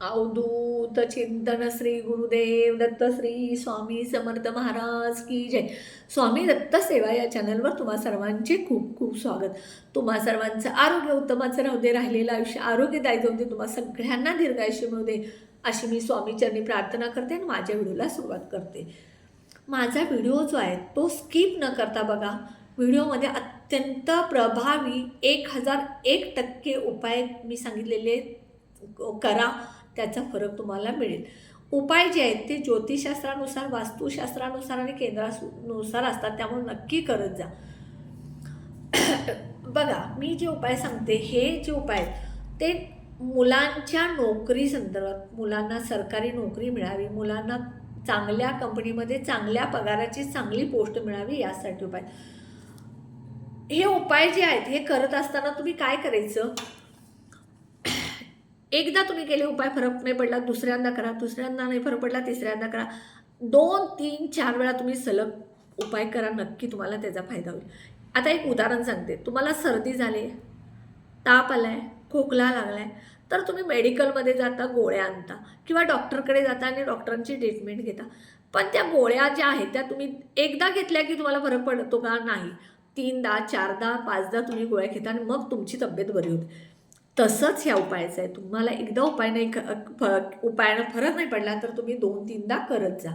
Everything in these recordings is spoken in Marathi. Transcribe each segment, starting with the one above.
अवधूत चिंतन श्री गुरुदेव दत्तश्री स्वामी समर्थ महाराज की जय. स्वामी दत्त सेवा या चॅनलवर तुम्हा सर्वांचे खूप खूप स्वागत. तुम्हा सर्वांचं आरोग्य उत्तमाचं राहू दे राहिलेलं आयुष्य आरोग्यदायी जाऊ दे तुम्हा सगळ्यांना दीर्घायुष्य मिळू दे अशी मी स्वामीचरणी प्रार्थना करते आणि माझ्या व्हिडिओला सुरुवात करते. माझा व्हिडिओ जो आहे तो स्किप न करता बघा. व्हिडिओमध्ये अत्यंत प्रभावी एक हजार एक टक्के उपाय मी सांगितलेले करा. त्याचा फरक तुम्हाला मिळेल. उपाय जे आहेत ते ज्योतिषशास्त्रानुसार वास्तुशास्त्रानुसार आणि केंद्रानुसार असतात त्यामुळे नक्की करत जा. बघा मी जे उपाय सांगते हे जे उपाय आहेत ते मुलांच्या नोकरी संदर्भात मुलांना सरकारी नोकरी मिळावी मुलांना चांगल्या कंपनीमध्ये चांगल्या पगाराची चांगली पोस्ट मिळावी यासाठी उपाय हे उपाय जे आहेत हे करत असताना तुम्ही काय करायचं? एकदा तुम्ही केले उपाय फरक नाही पडला दुसऱ्यांदा करा दुसऱ्यांदा नाही फरक पडला तिसऱ्यांदा करा. दोन तीन चार वेळा तुम्ही सलग उपाय करा नक्की तुम्हाला त्याचा फायदा होईल. आता एक उदाहरण सांगते. तुम्हाला सर्दी झाली ताप आला आहे खोकला लागला आहे तर तुम्ही मेडिकलमध्ये जाता गोळ्या आणता किंवा डॉक्टरकडे जाता आणि डॉक्टरांची ट्रीटमेंट घेता. पण त्या गोळ्या ज्या आहेत त्या तुम्ही एकदा घेतल्या की तुम्हाला फरक पडतो का? नाही. तीनदा चारदा पाचदा तुम्ही गोळ्या घेता आणि मग तुमची तब्येत बरी होते. तसंच ह्या उपायाचं आहे. तुम्हाला एकदा उपाय नाही क फ उपायानं फरक नाही पडला तर तुम्ही दोन तीनदा करत जा.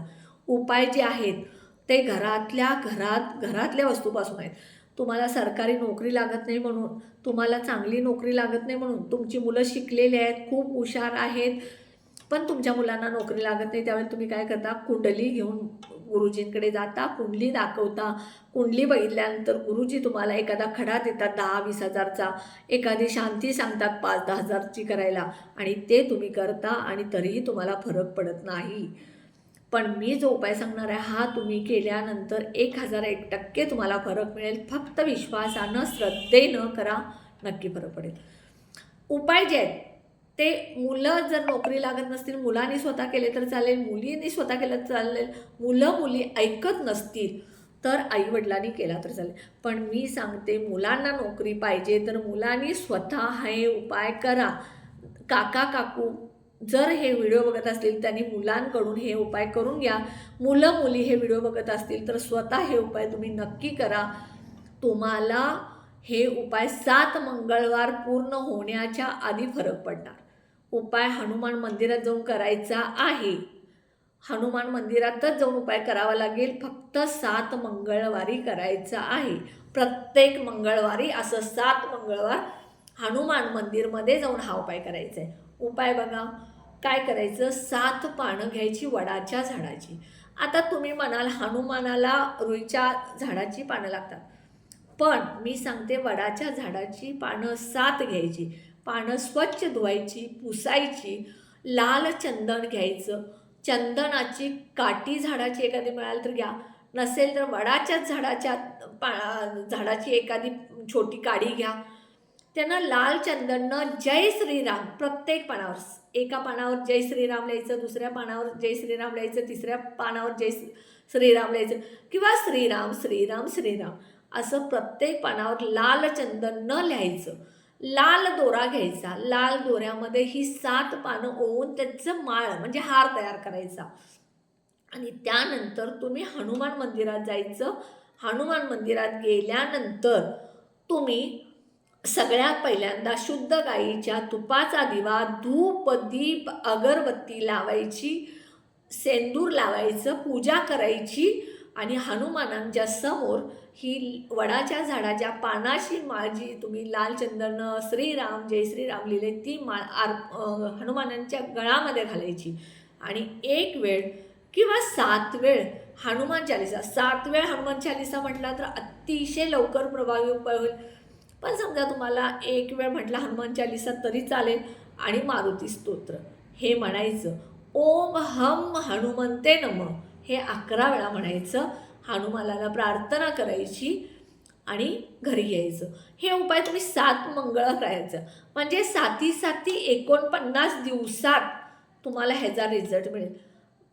उपाय जे आहेत ते घरातल्या घरात घरातल्या वस्तूपासून आहेत. तुम्हाला सरकारी नोकरी लागत नाही म्हणून तुम्हाला चांगली नोकरी लागत नाही म्हणून तुमची मुलं शिकलेली आहेत खूप हुशार आहेत पण तुमच्या मुलांना नोकरी लागत नाही त्यावेळी तुम्ही काय करता? कुंडली घेऊन गुरुजींकडे जाता कुंडली दाखवता. कुंडली बघितल्यानंतर गुरुजी तुम्हाला एखादा खडा देतात दहा वीस हजारचा. एखादी शांती सांगतात पाच दहा हजारची करायला. आणि ते तुम्ही करता आणि तरीही तुम्हाला फरक पडत नाही. पण मी जो उपाय सांगणार आहे हा तुम्ही केल्यानंतर एक हजार एक टक्के तुम्हाला फरक मिळेल. फक्त विश्वासानं श्रद्धेनं करा नक्की फरक पडेल. उपाय जे आहेत ते मुलं जर नोकरी लागत नसतील मुलांनी स्वतः केले तर चालेल मुलींनी स्वतः केलं तर चालेल मुलं मुली ऐकत नसतील तर आईवडिलांनी केला तर चालेल. पण मी सांगते मुलांना नोकरी पाहिजे तर मुलांनी स्वतः हे उपाय करा. काका काकू जर हे व्हिडिओ बघत असतील त्यांनी मुलांकडून हे उपाय करून घ्या. मुलं मुली हे व्हिडिओ बघत असतील तर स्वतः हे उपाय तुम्ही नक्की करा. तुम्हाला हे उपाय सात मंगळवार पूर्ण होण्याच्या आधी फरक पडणार. उपाय हनुमान मंदिरात जाऊन करायचा आहे. हनुमान मंदिरातच जाऊन उपाय करावा लागेल. फक्त सात मंगळवारी करायचा आहे. प्रत्येक मंगळवारी असं सात मंगळवार हनुमान मंदिरमध्ये जाऊन हा उपाय करायचा आहे उपाय बघा काय करायचं? सात पानं घ्यायची वडाच्या झाडाची. आता तुम्ही म्हणाल हनुमानाला रुईच्या झाडाची पानं लागतात. पण मी सांगते वडाच्या झाडाची पानं सात घ्यायची. पानं स्वच्छ धुवायची पुसायची लाल चंदन घ्यायचं. चंदनाची काठी झाडाची एखादी मिळाली तर घ्या. नसेल तर वडाच्याच झाडाच्या पा झाडाची एखादी छोटी काडी घ्या. त्यांना लाल चंदननं जय श्रीराम प्रत्येक पानावर. एका पानावर जय श्रीराम लिहायचं दुसऱ्या पानावर जय श्रीराम लिहायचं तिसऱ्या पानावर जय श्रीराम लिहायचं. किंवा श्रीराम श्रीराम श्रीराम असं प्रत्येक पानावर लाल चंदन न लिहायचं. लाल दोरा घ्यायचा. लाल दोऱ्यामध्ये ही सात पानं ओवून त्याचं माळ म्हणजे हार तयार करायचा. आणि त्यानंतर तुम्ही हनुमान मंदिरात जायचं. हनुमान मंदिरात गेल्यानंतर तुम्ही सगळ्यात पहिल्यांदा शुद्ध गाईच्या तुपाचा दिवा धूप दीप अगरबत्ती लावायची सेंदूर लावायचं पूजा करायची आणि हनुमानांच्या समोर ही वडाच्या झाडाच्या पानाची माझी तुम्ही लाल चंदन श्रीराम जय श्रीराम लिहिले ती माळ आर हनुमानांच्या गळामध्ये घालायची. आणि एक वेळ किंवा सात वेळ हनुमान चालिसा सात वेळ हनुमान चालिसा म्हटला तर अतिशय लवकर प्रभावी उपाय होईल. पण समजा तुम्हाला एक वेळ म्हटला हनुमान चालिसा तरी चालेल. आणि मारुती स्तोत्र हे म्हणायचं ओम हम हनुमंते नम हे अकरा वेळा म्हणायचं. हनुमानाला प्रार्थना करायची आणि घरी यायचं. हे उपाय तुम्ही सात मंगळ करायचं. म्हणजे साती साती एकोणपन्नास दिवसात तुम्हाला ह्याचा रिझल्ट मिळेल.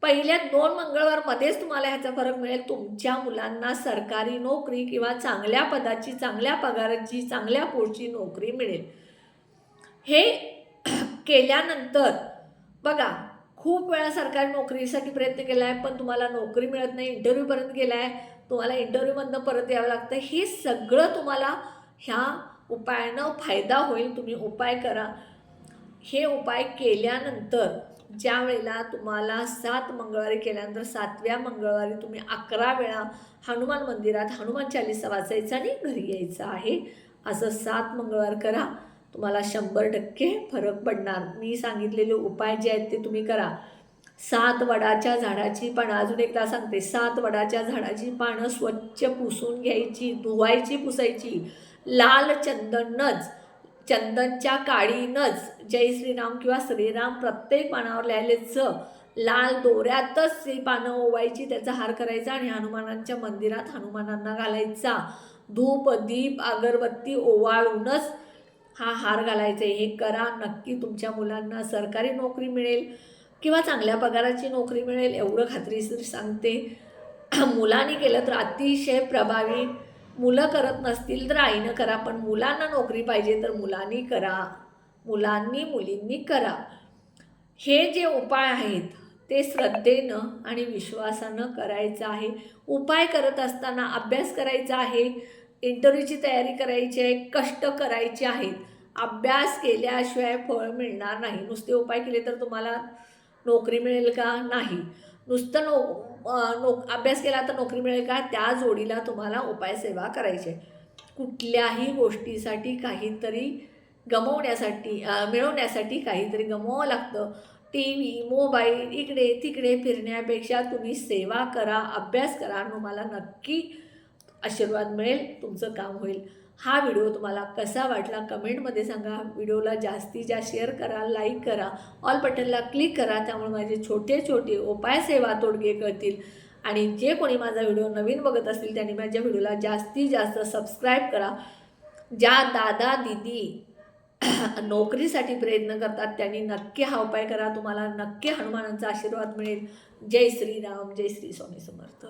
पहिल्या दोन मंगळवारमध्येच तुम्हाला ह्याचा फरक मिळेल. तुमच्या मुलांना सरकारी नोकरी किंवा चांगल्या पदाची चांगल्या पगाराची चांगल्या पोस्टची नोकरी मिळेल. हे केल्यानंतर बघा खूप वेळा सरकारी नोकरीसाठी प्रयत्न केला आहे पण तुम्हाला नोकरी मिळत नाही इंटरव्ह्यूपर्यंत गेला आहे तुम्हाला इंटरव्ह्यूमधनं परत यावं लागतं. हे सगळं तुम्हाला ह्या उपायानं फायदा होईल. तुम्ही उपाय करा. हे उपाय केल्यानंतर ज्या वेळेला तुम्हाला सात मंगळवारी केल्यानंतर सातव्या मंगळवारी तुम्ही अकरा वेळा हनुमान मंदिरात हनुमान चालिसा वाचायचा आणि घरी यायचं आहे असं सात मंगळवार करा. तुम्हाला शंभर टक्के फरक पडणार. मी सांगितलेले उपाय जे आहेत ते तुम्ही करा. सात वडाच्या झाडाची पानं अजून एकदा सांगते. सात वडाच्या झाडाची पानं स्वच्छ पुसून घ्यायची धुवायची पुसायची. लाल चंदनच चंदनच्या काळीनच जय श्रीराम किंवा श्रीराम प्रत्येक पानावर लिहायचं लाल दोऱ्यातच ती पानं ओवायची त्याचा हार करायचा आणि हनुमानांच्या मंदिरात हनुमानांना घालायचा. धूप दीप अगरबत्ती ओवाळूनच हा हार घालायचा हे करा नक्की तुमच्या मुलांना सरकारी नोकरी मिळेल किंवा चांगल्या पगाराची नोकरी मिळेल एवढं खात्रीशीर सांगते. मुलांनी केलं तर अतिशय प्रभावी. मुलं करत नसतील तर आईनं करा पण मुलांना नोकरी पाहिजे तर मुलांनी करा. मुलांनी मुलींनी करा. हे जे उपाय आहेत ते श्रद्धेनं आणि विश्वासानं करायचं आहे. उपाय करत असताना अभ्यास करायचा आहे. इंटरव्ह्यूची तयारी करायची आहे कष्ट करायचे आहेत. अभ्यास केल्याशिवाय फळ मिळणार नाही. नुसते उपाय केले तर तुम्हाला नोकरी मिळेल का? नाही. नुसतं नो नो अभ्यास केला तर नोकरी मिळेल का? त्या जोडीला तुम्हाला उपायसेवा करायची आहे. कुठल्याही गोष्टीसाठी काहीतरी गमवण्यासाठी मिळवण्यासाठी काहीतरी गमवावं लागतं. टी व्ही मोबाईल इकडे तिकडे फिरण्यापेक्षा तुम्ही सेवा करा अभ्यास करा. तुम्हाला नक्की आशीर्वाद मिळेल तुमचं काम होईल. हा व्हिडिओ तुम्हाला कसा वाटला कमेंटमध्ये सांगा. व्हिडिओला जास्तीत जास्त शेअर करा लाईक करा. ऑल बटनला क्लिक करा त्यामुळे माझे छोटे छोटे उपाय सेवा तोडगे कळतील आणि जे कोणी माझा व्हिडिओ नवीन बघत असतील त्यांनी माझ्या व्हिडिओला जास्तीत जास्त सबस्क्राईब करा. ज्या दादा दिदी नोकरीसाठी प्रयत्न करतात त्यांनी नक्की हा उपाय करा. तुम्हाला नक्की हनुमानांचा आशीर्वाद मिळेल. जय श्रीराम जय श्री स्वामी समर्थ.